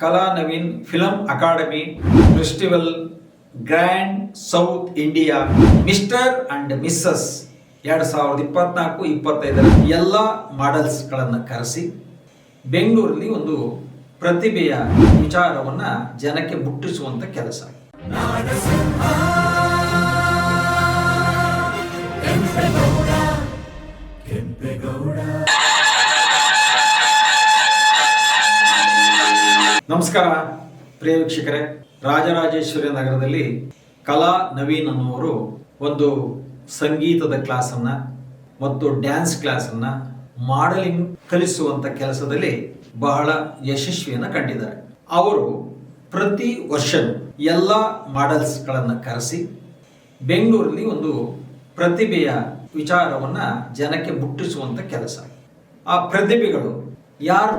Kala Naveen film academy festival grand south India mister and missus ಎರಡು ಸಾವಿರದ ಇಪ್ಪತ್ನಾಲ್ಕು, ಇಪ್ಪತ್ತೈದರ ಎಲ್ಲ ಮಾಡೆಲ್ಸ್ಗಳನ್ನು ಕರೆಸಿ ಬೆಂಗಳೂರಲ್ಲಿ ಒಂದು ಪ್ರತಿಭೆಯ ವಿಚಾರವನ್ನು ಜನಕ್ಕೆ ಮುಟ್ಟಿಸುವಂಥ ಕೆಲಸ. ನಮಸ್ಕಾರ, ಪ್ರಿಯ ವೀಕ್ಷಕರೇ. ರಾಜರಾಜೇಶ್ವರಿ ನಗರದಲ್ಲಿ ಕಲಾ ನವೀನ್ ಅನ್ನುವರು ಒಂದು ಸಂಗೀತದ ಕ್ಲಾಸನ್ನು ಮತ್ತು ಡ್ಯಾನ್ಸ್ ಕ್ಲಾಸನ್ನು ಮಾಡಲಿಂಗ್ ಕಲಿಸುವಂಥ ಕೆಲಸದಲ್ಲಿ ಬಹಳ ಯಶಸ್ವಿಯನ್ನು ಕಂಡಿದ್ದಾರೆ. ಅವರು ಪ್ರತಿ ವರ್ಷ ಎಲ್ಲ ಮಾಡೆಲ್ಸ್ಗಳನ್ನು ಕರೆಸಿ ಬೆಂಗಳೂರಲ್ಲಿ ಒಂದು ಪ್ರತಿಭೆಯ ವಿಚಾರವನ್ನು ಜನಕ್ಕೆ ಮುಟ್ಟಿಸುವಂಥ ಕೆಲಸ. ಆ ಪ್ರತಿಭೆಗಳು ಯಾರು?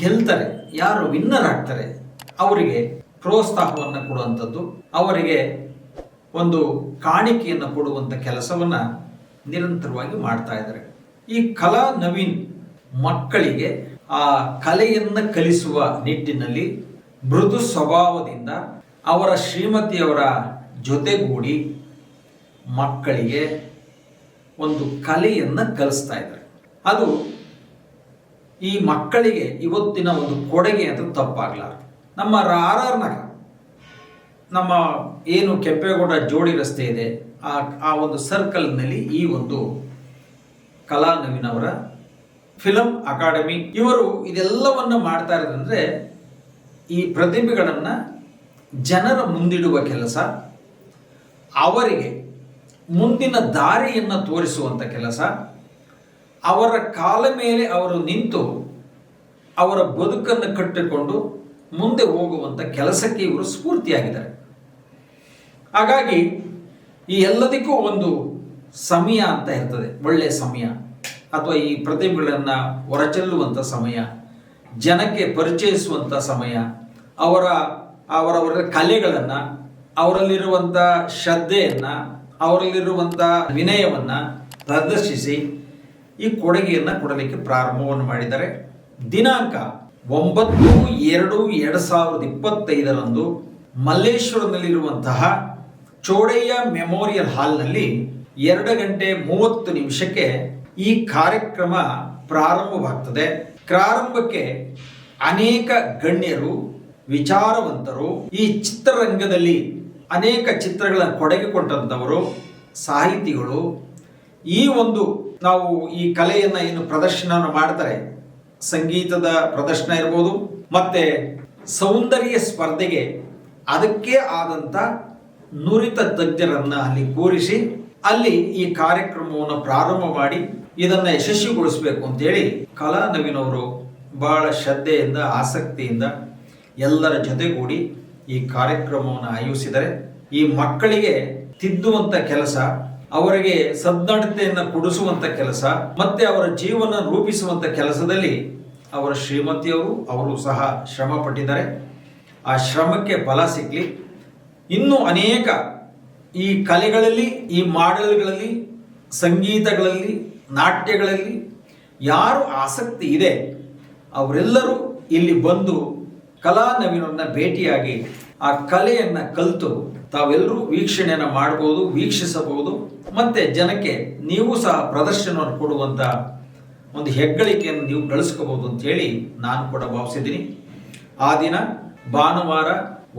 ಗೆಲ್ತಾರೆ, ಯಾರು ವಿನ್ನರ್ ಆಗ್ತಾರೆ, ಅವರಿಗೆ ಪ್ರೋತ್ಸಾಹವನ್ನು ಕೊಡುವಂಥದ್ದು, ಅವರಿಗೆ ಒಂದು ಕಾಣಿಕೆಯನ್ನು ಕೊಡುವಂಥ ಕೆಲಸವನ್ನು ನಿರಂತರವಾಗಿ ಮಾಡ್ತಾ ಇದ್ದಾರೆ. ಈ ಕಲಾ ನವೀನ್ ಮಕ್ಕಳಿಗೆ ಆ ಕಲೆಯನ್ನು ಕಲಿಸುವ ನಿಟ್ಟಿನಲ್ಲಿ ಮೃದು ಸ್ವಭಾವದಿಂದ ಅವರ ಶ್ರೀಮತಿಯವರ ಜೊತೆಗೂಡಿ ಮಕ್ಕಳಿಗೆ ಒಂದು ಕಲೆಯನ್ನು ಕಲಿಸ್ತಾ ಇದ್ದಾರೆ. ಅದು ಈ ಮಕ್ಕಳಿಗೆ ಇವತ್ತಿನ ಒಂದು ಕೊಡುಗೆ ಅಂತ ತಪ್ಪಾಗಲಾರದು. ನಮ್ಮ ಆರ್ ಆರ್ ನಗರ, ನಮ್ಮ ಏನು ಕೆಂಪೇಗೌಡ ಜೋಡಿ ರಸ್ತೆ ಇದೆ, ಆ ಆ ಒಂದು ಸರ್ಕಲ್ನಲ್ಲಿ ಈ ಒಂದು ಕಲಾ ನವಿನವರ ಫಿಲಂ ಅಕಾಡೆಮಿ, ಇವರು ಇದೆಲ್ಲವನ್ನ ಮಾಡ್ತಾ ಇರೋದಂದ್ರೆ ಈ ಪ್ರತಿಭೆಗಳನ್ನು ಜನರ ಮುಂದಿಡುವ ಕೆಲಸ, ಅವರಿಗೆ ಮುಂದಿನ ದಾರಿಯನ್ನು ತೋರಿಸುವಂಥ ಕೆಲಸ ಅವರ ಕಾಲ ಮೇಲೆ ಅವರು ನಿಂತು ಅವರ ಬದುಕನ್ನು ಕಟ್ಟಿಕೊಂಡು ಮುಂದೆ ಹೋಗುವಂಥ ಕೆಲಸಕ್ಕೆ ಇವರು ಸ್ಫೂರ್ತಿಯಾಗಿದ್ದಾರೆ. ಹಾಗಾಗಿ ಈ ಎಲ್ಲದಕ್ಕೂ ಒಂದು ಸಮಯ ಅಂತ ಇರ್ತದೆ ಒಳ್ಳೆಯ ಸಮಯ, ಅಥವಾ ಈ ಪ್ರತಿಭೆಗಳನ್ನು ಹೊರಚೆಲ್ಲುವಂಥ ಸಮಯ, ಜನಕ್ಕೆ ಪರಿಚಯಿಸುವಂಥ ಸಮಯ, ಅವರ, ಅವರವರ ಕಲೆಗಳನ್ನು ಅವರಲ್ಲಿರುವಂಥ ಶ್ರದ್ಧೆಯನ್ನು ಅವರಲ್ಲಿರುವಂಥ ವಿನಯವನ್ನು ಪ್ರದರ್ಶಿಸಿ ಈ ಕೊಡುಗೆಯನ್ನು ಕೊಡಲಿಕ್ಕೆ ಪ್ರಾರಂಭವನ್ನು ಮಾಡಿದ್ದಾರೆ. ದಿನಾಂಕ ಒಂಬತ್ತು ಎರಡು ಎರಡು ಸಾವಿರದ ಇಪ್ಪತ್ತೈದರಂದು ಮಲ್ಲೇಶ್ವರದಲ್ಲಿರುವಂತಹ ಚೋಡಯ್ಯ ಮೆಮೋರಿಯಲ್ ಹಾಲ್ನಲ್ಲಿ ಎರಡು ಗಂಟೆ ಮೂವತ್ತು ನಿಮಿಷಕ್ಕೆ ಈ ಕಾರ್ಯಕ್ರಮ ಪ್ರಾರಂಭವಾಗ್ತದೆ. ಪ್ರಾರಂಭಕ್ಕೆ ಅನೇಕ ಗಣ್ಯರು, ವಿಚಾರವಂತರು, ಈ ಚಿತ್ರರಂಗದಲ್ಲಿ ಅನೇಕ ಚಿತ್ರಗಳನ್ನು ಕೊಡುಗೆ ಸಾಹಿತಿಗಳು, ಈ ಒಂದು ನಾವು ಈ ಕಲೆಯನ್ನ ಏನು ಪ್ರದರ್ಶನ ಮಾಡ್ತಾರೆ. ಸಂಗೀತದ ಪ್ರದರ್ಶನ ಇರ್ಬೋದು, ಮತ್ತೆ ಸೌಂದರ್ಯ ಸ್ಪರ್ಧೆಗೆ ಅದಕ್ಕೆ ಆದಂತ ನುರಿತ ತಜ್ಞರನ್ನ ಅಲ್ಲಿ ಕೂರಿಸಿ, ಅಲ್ಲಿ ಈ ಕಾರ್ಯಕ್ರಮವನ್ನು ಪ್ರಾರಂಭ ಮಾಡಿ, ಇದನ್ನ ಯಶಸ್ವಿಗೊಳಿಸಬೇಕು ಅಂತೇಳಿ ಕಲಾ ನವೀನ್ ಅವರು ಬಹಳ ಶ್ರದ್ಧೆಯಿಂದ, ಆಸಕ್ತಿಯಿಂದ ಎಲ್ಲರ ಜೊತೆಗೂಡಿ ಈ ಕಾರ್ಯಕ್ರಮವನ್ನು ಆಯೋಜಿಸಿದರೆ ಈ ಮಕ್ಕಳಿಗೆ ತಿದ್ದುವಂತ ಕೆಲಸ ಅವರಿಗೆ ಸದ್ನಡತೆಯನ್ನು ಕೊಡಿಸುವಂಥ ಕೆಲಸ, ಮತ್ತೆ ಅವರ ಜೀವನ ರೂಪಿಸುವಂಥ ಕೆಲಸದಲ್ಲಿ ಅವರ ಶ್ರೀಮತಿಯವರು ಅವರು ಸಹ ಶ್ರಮ ಪಟ್ಟಿದ್ದಾರೆ. ಆ ಶ್ರಮಕ್ಕೆ ಫಲ ಸಿಗಲಿ. ಇನ್ನೂ ಅನೇಕ ಈ ಕಲೆಗಳಲ್ಲಿ, ಈ ಮಾಡೆಲ್ಗಳಲ್ಲಿ, ಸಂಗೀತಗಳಲ್ಲಿ, ನಾಟ್ಯಗಳಲ್ಲಿ ಯಾರು ಆಸಕ್ತಿ ಇದೆ, ಅವರೆಲ್ಲರೂ ಇಲ್ಲಿ ಬಂದು ಕಲಾ ನವೀನನ್ನು ಭೇಟಿಯಾಗಿ ಆ ಕಲೆಯನ್ನು ಕಲಿತು ತಾವೆಲ್ಲರೂ ವೀಕ್ಷಣೆಯನ್ನು ಮಾಡಬಹುದು ವೀಕ್ಷಿಸಬಹುದು, ಮತ್ತೆ ಜನಕ್ಕೆ ನೀವು ಸಹ ಪ್ರದರ್ಶನವನ್ನು ಕೊಡುವಂಥ ಒಂದು ಹೆಗ್ಗಳಿಕೆಯನ್ನು ನೀವು ಗಳಿಸ್ಕೋಬಹುದು ಅಂತ ಹೇಳಿ ನಾನು ಕೂಡ ಭಾವಿಸಿದ್ದೀನಿ. ಆ ದಿನ ಭಾನುವಾರ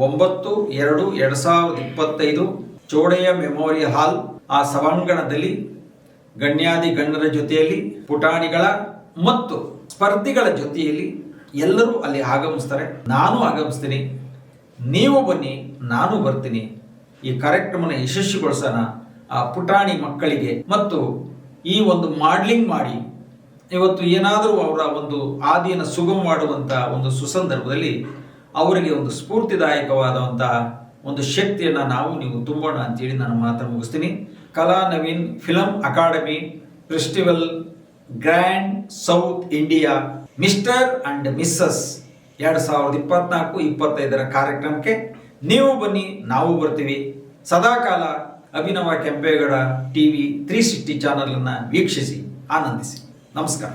ಒಂಬತ್ತು ಎರಡು ಎರಡು ಸಾವಿರದ ಇಪ್ಪತ್ತೈದು ಚೋಡಯ್ಯ ಮೆಮೋರಿಯಲ್ ಹಾಲ್ ಆ ಸಭಾಂಗಣದಲ್ಲಿ ಗಣ್ಯಾದಿ ಗಣ್ಯರ ಜೊತೆಯಲ್ಲಿ ಪುಟಾಣಿಗಳ ಮತ್ತು ಸ್ಪರ್ಧಿಗಳ ಜೊತೆಯಲ್ಲಿ ಎಲ್ಲರೂ ಅಲ್ಲಿ ಆಗಮಿಸ್ತಾರೆ. ನಾನು ಆಗಮಿಸ್ತೀನಿ. ನೀವು ಬನ್ನಿ, ನಾನು ಬರ್ತೀನಿ. ಈ ಕಾರ್ಯಕ್ರಮನ ಯಶಸ್ವಿಗೊಳಿಸೋಣ ಆ ಪುಟಾಣಿ ಮಕ್ಕಳಿಗೆ. ಮತ್ತು ಈ ಒಂದು ಮಾಡ್ಲಿಂಗ್ ಮಾಡಿ, ಇವತ್ತು ಏನಾದರೂ ಅವರ ಒಂದು ಆದಿಯನ್ನು ಸುಗಮ ಮಾಡುವಂಥ ಒಂದು ಸುಸಂದರ್ಭದಲ್ಲಿ ಅವರಿಗೆ ಒಂದು ಸ್ಫೂರ್ತಿದಾಯಕವಾದಂತಹ ಒಂದು ಶಕ್ತಿಯನ್ನು ನಾವು ನೀವು ತುಂಬೋಣ ಅಂತೇಳಿ ನಾನು ಮಾತ್ರ ಮುಗಿಸ್ತೀನಿ. Kala Naveen film academy, festival, grand south India, mister and missus ಎರಡು ಸಾವಿರದ ಇಪ್ಪತ್ನಾಲ್ಕು, ಇಪ್ಪತ್ತೈದರ ಕಾರ್ಯಕ್ರಮಕ್ಕೆ ನೀವು ಬನ್ನಿ, ನಾವು ಬರ್ತೀವಿ. ಸದಾಕಾಲ Abhinava Kempegowda T V three sixty ಚಾನಲನ್ನು ವೀಕ್ಷಿಸಿ, ಆನಂದಿಸಿ. ನಮಸ್ಕಾರ.